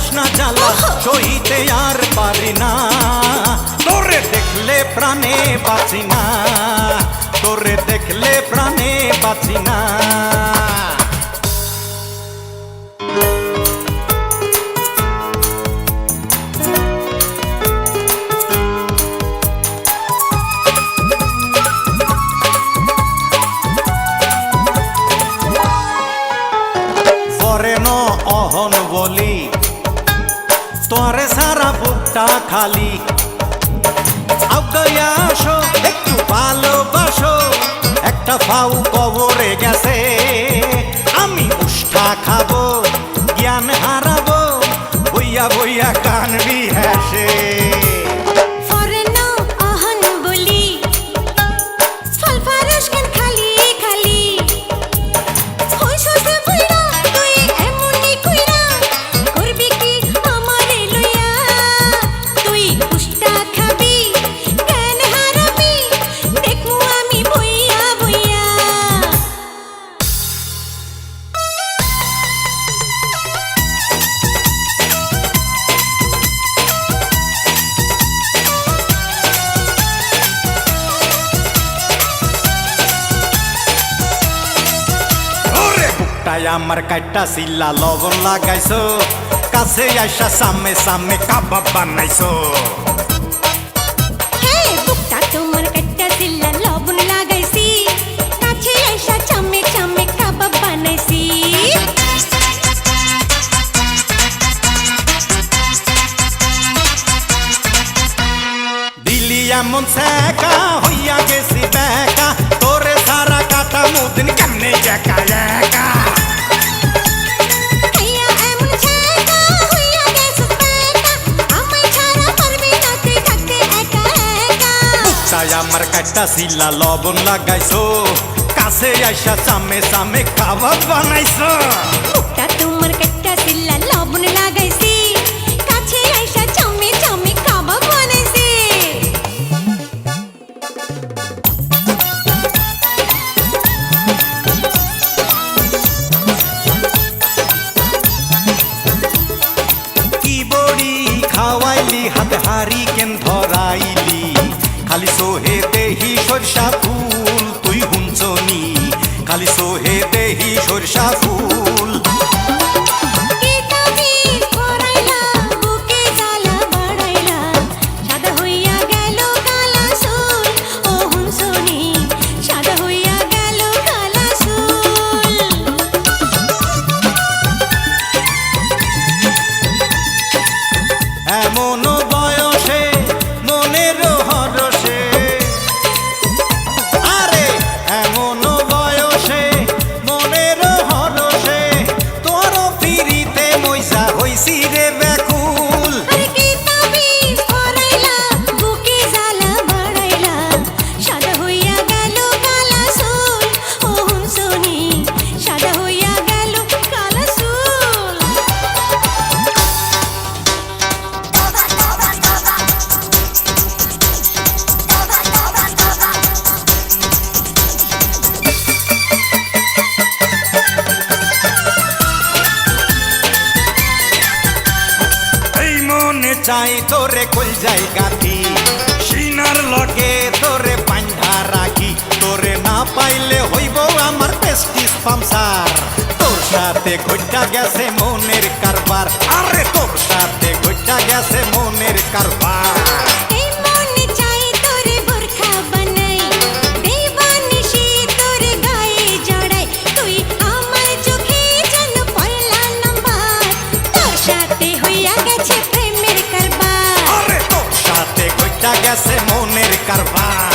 Diaz না জ্বালা সহিতে আর পারি না। তোরে দেখলে প্রাণে বাঁচি না, তোরে দেখলে প্রাণে বাঁচি না। অহন বলি তোরে সারা বুকটা খালি। আগাইয়া আসো, একটু ভালোবাসো। একটা ফাউ কবরে গেছে, আমি উষ্ঠা খাব। ওরে বুকটায় আমার কাইটা সিল্লা লবণ লাগাইছো কাছে আইসা সামনে সামনে কাবাব বানাইছো হে বুকটা তোমার কাটটা দিল্লা লবণ লাগাইছি কাছে আইসা চামে চামে কাবাব বানাইছি দিলি এমন শেখা হইয়া গেছি বেকা তোরে সারা কাটা মুদিন কেমনে একা একা বুকটায় আমার কাইটা সিল্লা লবণ লাগাইছো কাছে আইসা সামনে সামনে কাবাব বানাইছো বুকটা তোমার কাটটা দিল্লা লবণ লাগাইছি সোহে দেহি সরষা ফুল তুই হুঞ্চনি খালি সোহে দেহি সরষা ফুল। মইসা হইছি রে ব্যাকুল চাই তোরে কল যাই গাথি সিনার লগে তোরে পাঞ্ঝা রাখি। তোরে না পাইলে হইব আমার পেস্টিস পামসার। তোর সাথে ঘটা গেছে মনের কারবার। আরে তোর সাথে ঘটা গেছে মনের কারবার। গেছে মনের কারবার।